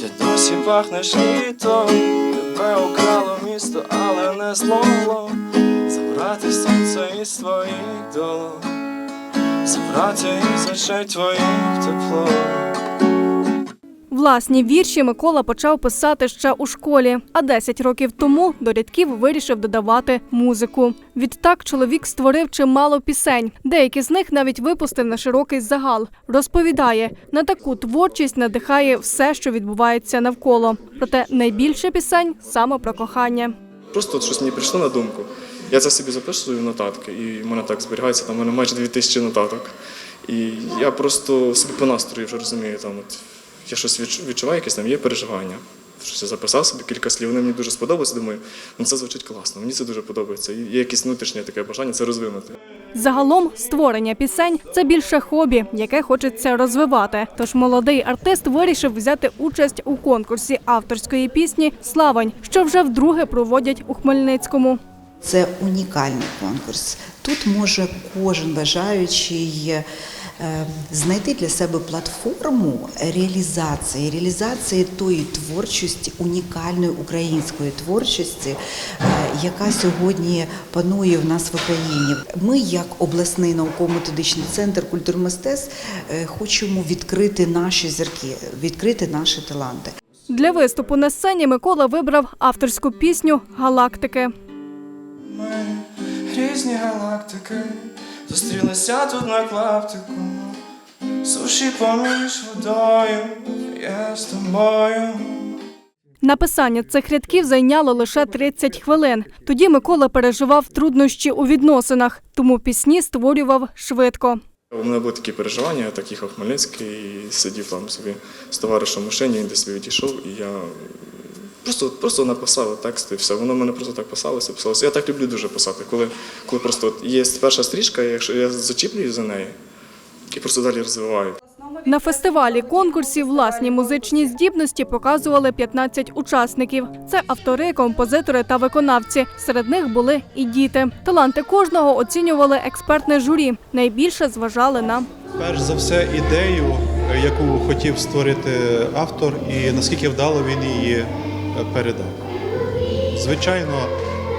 Ти досі пахнеш літом, тебе украло місто, але не змогло забрати сонце із твоїх долон, забрати із очей твоїх тепло. Власні вірші Микола почав писати ще у школі, а 10 років тому до рядків вирішив додавати музику. Відтак чоловік створив чимало пісень. Деякі з них навіть випустив на широкий загал. Розповідає, на таку творчість надихає все, що відбувається навколо. Проте найбільше пісень саме про кохання. Просто от щось мені прийшло на думку. Я це собі записую нотатки, і в мене так зберігається, там в мене майже 2000 нотаток. І я просто собі по настрою вже розумію, там от я щось відчу- відчуваю, якесь там є переживання. Щось я записав собі кілька слів, вони мені дуже сподобалися. Думаю, ну це звучить класно, мені це дуже подобається. Є якесь внутрішнє таке бажання це розвинути. Загалом створення пісень це більше хобі, яке хочеться розвивати. Тож молодий артист вирішив взяти участь у конкурсі авторської пісні Славень, що вже вдруге проводять у Хмельницькому. Це унікальний конкурс. Тут може кожен бажаючий знайти для себе платформу реалізації, реалізації тої творчості, унікальної української творчості, е, яка сьогодні панує в нас в Україні. Ми, як обласний науково-методичний центр культурмистецтв, е, хочемо відкрити наші зірки, відкрити наші таланти. Для виступу на сцені Микола вибрав авторську пісню Галактики. Різні галактики зустрілися тут на клаптику. Суші поміж водою, я з тобою. Написання цих рядків зайняло лише 30 хвилин. Тоді Микола переживав труднощі у відносинах, тому пісні створював швидко. У мене були такі переживання, я так їхав в Хмельницький і сидів там собі з товаришем в машині, він десь відійшов, і я просто, просто написав текст і все. Воно в мене просто так писалося, писалося. Я так люблю дуже писати, коли, коли просто от є перша стрічка, і якщо я зачіплюю за неї, і просто далі розвиваю. На фестивалі конкурсі власні музичні здібності показували 15 учасників. Це автори, композитори та виконавці. Серед них були і діти. Таланти кожного оцінювали експертне журі. Найбільше зважали на Перш за все, ідею, яку хотів створити автор, і наскільки вдало він її передав. Звичайно,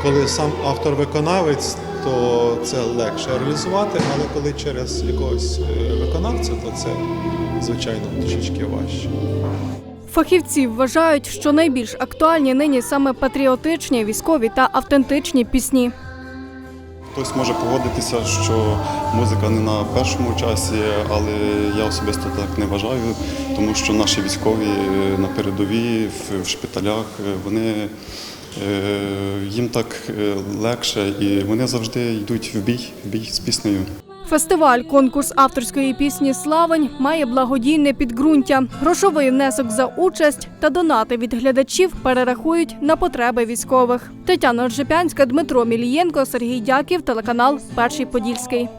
коли сам автор-виконавець, то це легше реалізувати, але коли через якогось е, виконавця, то це звичайно трішечки важче. фахівці. Вважають, що найбільш актуальні нині саме патріотичні, військові та автентичні пісні. Хтось може погодитися, що музика не на першому часі, але я особисто так не вважаю, тому що наші військові е, на передовій, в- шпиталях, е, вони е, їм так легше і вони завжди йдуть в бій, в бій з піснею. Фестиваль конкурс авторської пісні Славень має благодійне підґрунтя. Грошовий внесок за участь та донати від глядачів перерахують на потреби військових. Тетяна Ржепянська, Дмитро Мілієнко, Сергій Дяків, телеканал Перший Подільський.